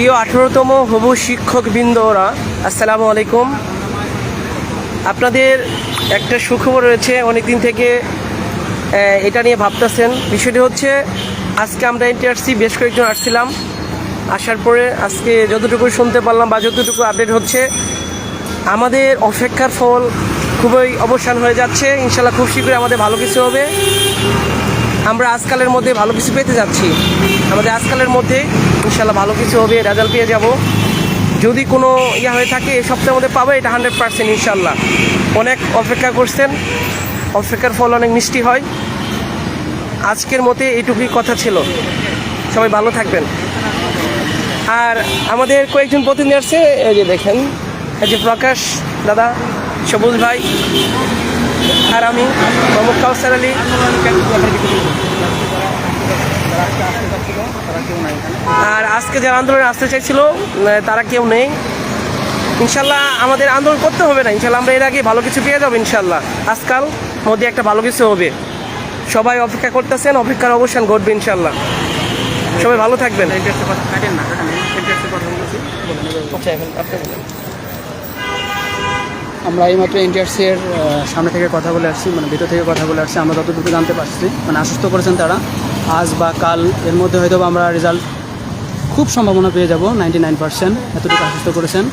প্রিয় আঠেরোতম হবু শিক্ষকবৃন্দরা, আসসালামু আলাইকুম। আপনাদের একটা সুখবর রয়েছে অনেক দিন থেকে এটা নিয়ে ভাবতেছেন। বিষয়টি হচ্ছে, আজকে আমরা এনটিআরসি বেশ কয়েকজন আসছিলাম। আসার পরে আজকে যতটুকু শুনতে পারলাম বা যতটুকু আপডেট হচ্ছে, আমাদের অপেক্ষার ফল খুবই অবসান হয়ে যাচ্ছে। ইনশাল্লাহ খুব শীঘ্রই আমাদের ভালো কিছু হবে। আমরা আজকালের মধ্যে ভালো কিছু পেতে যাচ্ছি। আমাদের আজকালের মধ্যে ইনশাল্লাহ ভালো কিছু হবে রেজাল্ট পেয়ে যাব। যদি কোনো ইয়া হয়ে থাকে, এই সপ্তাহের মধ্যে পাবো, এটা হান্ড্রেড পার্সেন্ট ইনশাল্লাহ। অনেক অপেক্ষা করছেন, অপেক্ষার ফল অনেক মিষ্টি হয়। আজকের মতে এইটুকুই কথা ছিল। সবাই ভালো থাকবেন। আর আমাদের কয়েকজন প্রতিনিধি আসছে, এই যে দেখেন, এই যে প্রকাশ দাদা, সবুজ ভাই। আর আমি প্রমুখ কাউসার আলী। আর আজকে যারা আন্দোলনে আসতে চাইছিল তারা কেউ নেই। ইনশাল্লাহ আমাদের আন্দোলন করতে হবে না। ইনশাল্লাহ আমরা এর আগে ভালো কিছু পেয়ে যাব ইনশাল্লাহ। আজকাল মধ্যে একটা ভালো কিছু হবে। সবাই অপেক্ষা করতেছেন অপেক্ষার অবসান ঘটবে ইনশাল্লাহ। সবাই ভালো থাকবেন। আচ্ছা এখন আপনি বলেন। আমরা এইমাত্র এনটিআরসি এর সামনে থেকে কথা বলে আসছি মানে ভিতর থেকে কথা বলে আসছি, আমরা যতটুকু জানতে পারছি মানে আশ্বস্ত করেছেন তারা। আজ বা কাল এর মধ্যে হয়তো আমরা রেজাল্ট খুব সম্ভাবনা পেয়ে যাব নাইনটি নাইন পার্সেন্ট এতটুকু আশ্বস্ত করেছেন।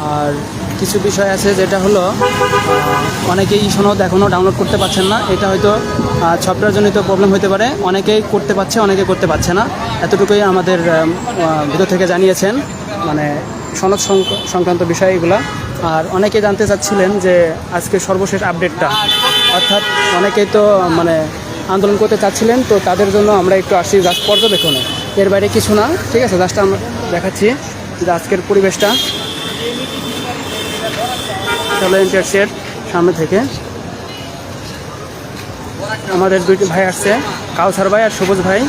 আর কিছু বিষয় আছে যেটা হলো অনেকেই ই সনদ এখনও ডাউনলোড করতে পারছেন না। এটা হয়তো সফটওয়্যারজনিত প্রবলেম হতে পারে। অনেকেই করতে পারছে, অনেকে করতে পারছে না। এতটুকুই আমাদের ভিতর থেকে জানিয়েছেন মানে সনদ সংক- সংক্রান্ত বিষয় এগুলা। আর অনেকে জানতে চাচ্ছিলেন যে আজকে সর্বশেষ আপডেটটা অর্থাৎ অনেকেই তো মানে আন্দোলন করতে চাচ্ছিলেন, তো তাদের জন্য আমরা একটু আসছি জাস্ট পর্যবেক্ষণে। এর বাইরে কিছু না, ঠিক আছে? জাস্ট আমরা দেখাচ্ছি যে আজকের পরিবেশটা। ইন্টারসেট সামনে থেকে। আমাদের দুইটি ভাই আসছে, কাউসার ভাই আর সবুজ ভাই।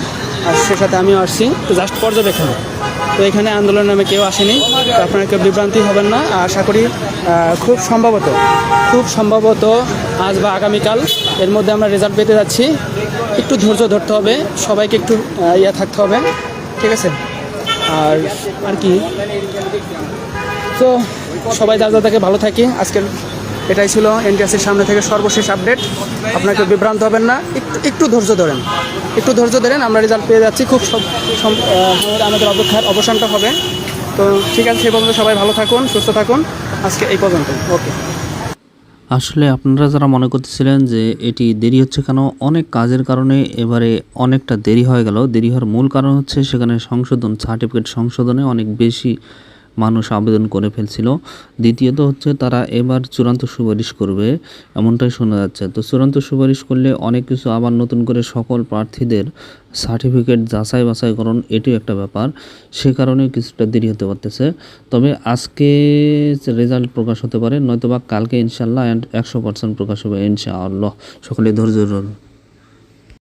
আর সে সাথে আমিও আসছি। তো জাস্ট পর্যবেক্ষণে। তো এখানে আন্দোলন নামে কেউ আসেনি। তো আপনারা কেউ বিভ্রান্তি হবেন না। আর আশা করি খুব সম্ভবত খুব সম্ভবত আজ বা আগামীকাল এর মধ্যে আমরা রেজাল্ট পেতে যাচ্ছি। একটু ধৈর্য ধরতে হবে। সবাইকে একটু ইয়া থাকতে হবে। ঠিক আছে? আর আর কি? তো সবাই যার যার থেকে ভালো থাকি। আজকের, এটাই ছিল এনটিএসির সামনে থেকে সর্বশেষ আপডেট আপনাকে বিভ্রান্ত হবেন না। একটু একটু ধৈর্য ধরেন। একটু ধৈর্য ধরেন, আমরা রেজাল্ট পেয়ে যাচ্ছি। খুব আমাদের অপেক্ষার অবসানটা হবে। তো ঠিক আছে, সেই পর্যন্ত সবাই ভালো থাকুন, সুস্থ থাকুন। আজকে এই পর্যন্ত ওকে আসলে আপনারা যারা মনে করতেছিলেন যে এটি দেরি হচ্ছে কেন, অনেক কাজের কারণে এবারে অনেকটা দেরি হয়ে গেল। দেরি হওয়ার মূল কারণ হচ্ছে সেখানে সংশোধন সার্টিফিকেট সংশোধনে অনেক বেশি মানুষ আবেদন করে ফেলছিল। দ্বিতীয়ত হচ্ছে তারা এবার চূড়ান্ত সুপারিশ করবে, এমনটাই শোনা যাচ্ছে। তো চূড়ান্ত সুপারিশ করলে অনেক কিছু আবার নতুন করে সকল প্রার্থীদের সার্টিফিকেট যাচাই বাছাইকরণ এটিও একটা ব্যাপার। সে কারণে কিছুটা দেরি হতে পারতেছে। তবে আজকে রেজাল্ট প্রকাশ হতে পারে, নয়তোবা কালকে ইনশাল্লাহ অ্যান্ড একশো পার্সেন্ট প্রকাশ হবে ইনশাআল্লাহ। সকলে ধৈর্য